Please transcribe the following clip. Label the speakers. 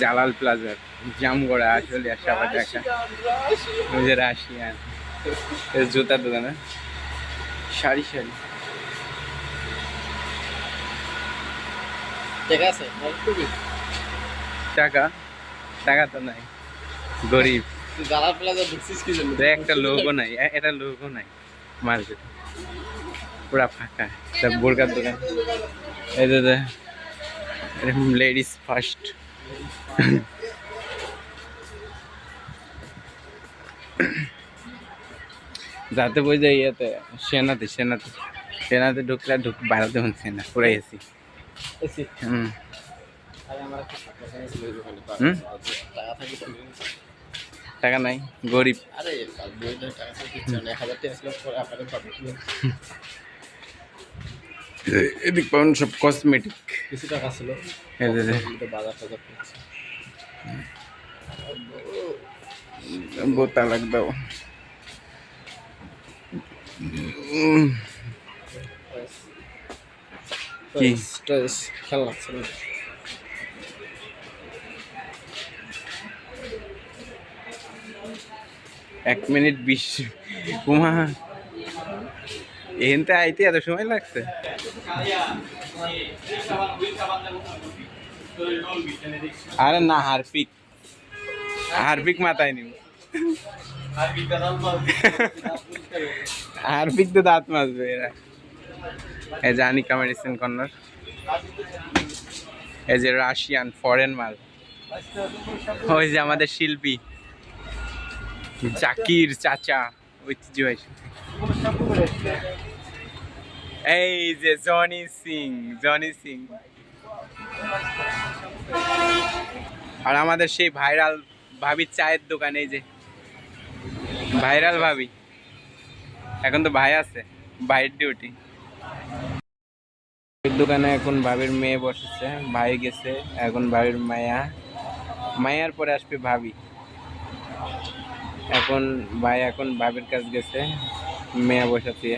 Speaker 1: জালাল প্লাজার জামগড়া আসলে দেখা ওই যে রাশিয়ান জুতার দোকানে সারি সারি
Speaker 2: আছে? খুবই
Speaker 1: টাকা? টাকা তো নাই। গরিব। একটা লোকও নাই। এটা লোকও নাই। মার্কেট। পুরা ফাঁকা। বোরকার দোকান। এই যে লেডিস ফার্স্ট যাতে বই যে ইয়েতে সেনাতে সেনাতে সেনাতে ঢুকলে ঢুক বাড়াতে হচ্ছে না পুরাই এসি। হুম।
Speaker 2: টাকা
Speaker 1: নাই গরিব।
Speaker 2: আরে
Speaker 1: এদিক পাবেন সব কসমেটিক
Speaker 2: কিছু টাকা ছিল।
Speaker 1: বোতা লাগ দাও উম, কি?
Speaker 2: খেলা লাগছে
Speaker 1: এক মিনিট বিশ উমা এখানতে আইতে এত সময় লাগছে? আরে না, হারপিক। হারপিক মাথায় নিব। হারপিক তো দাঁত মাজবে এরা। এই যে আনিকা কর্নার। এই যে রাশিয়ান, ফরেন মাল। ওই যে আমাদের শিল্পী। জাকির চাচা, ঐতিহ্যবাহী এই যে জনি সিং জনি সিং। আর আমাদের সেই ভাইরাল ভাবির চায়ের দোকান, এই যে। ভাইরাল ভাবি। এখন তো ভাই আছে, ভাইয়ের ডিউটি দোকানে এখন ভাবির মেয়ে বসেছে, ভাই গেছে, এখন ভাবির মায়া। মায়ার পরে আসবে ভাবি। এখন ভাই এখন ভাবির কাছে গেছে, মেয়ে বসাতে।